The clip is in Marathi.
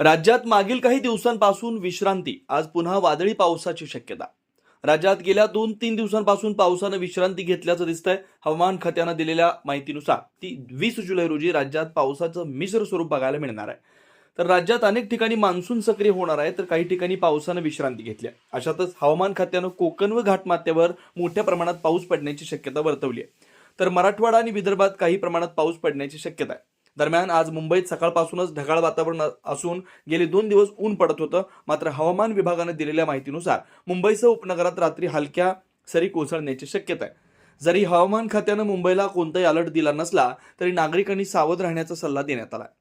राज्यात मागील काही दिवसांपासून विश्रांती आज पुन्हा वादळी पावसाची शक्यता. राज्यात गेल्या दोन तीन दिवसांपासून पावसानं विश्रांती घेतल्याचं दिसतंय. हवामान खात्यानं दिलेल्या माहितीनुसार ती वीस जुलै रोजी राज्यात पावसाचं मिश्र स्वरूप बघायला मिळणार आहे. तर राज्यात अनेक ठिकाणी मान्सून सक्रिय होणार आहे तर काही ठिकाणी पावसानं विश्रांती घेतली आहे. अशातच हवामान खात्यानं कोकण व घाटमाथ्यावर मोठ्या प्रमाणात पाऊस पडण्याची शक्यता वर्तवली आहे. तर मराठवाडा आणि विदर्भात काही प्रमाणात पाऊस पडण्याची शक्यता आहे. दरम्यान आज मुंबईत सकाळपासूनच ढगाळ वातावरण असून गेले दोन दिवस ऊन पडत होतं. मात्र हवामान विभागानं दिलेल्या माहितीनुसार मुंबईसह उपनगरात रात्री हलक्या सरी कोसळण्याची शक्यता आहे. जरी हवामान खात्यानं मुंबईला कोणताही अलर्ट दिला नसला तरी नागरिकांनी सावध राहण्याचा सल्ला देण्यात आला आहे.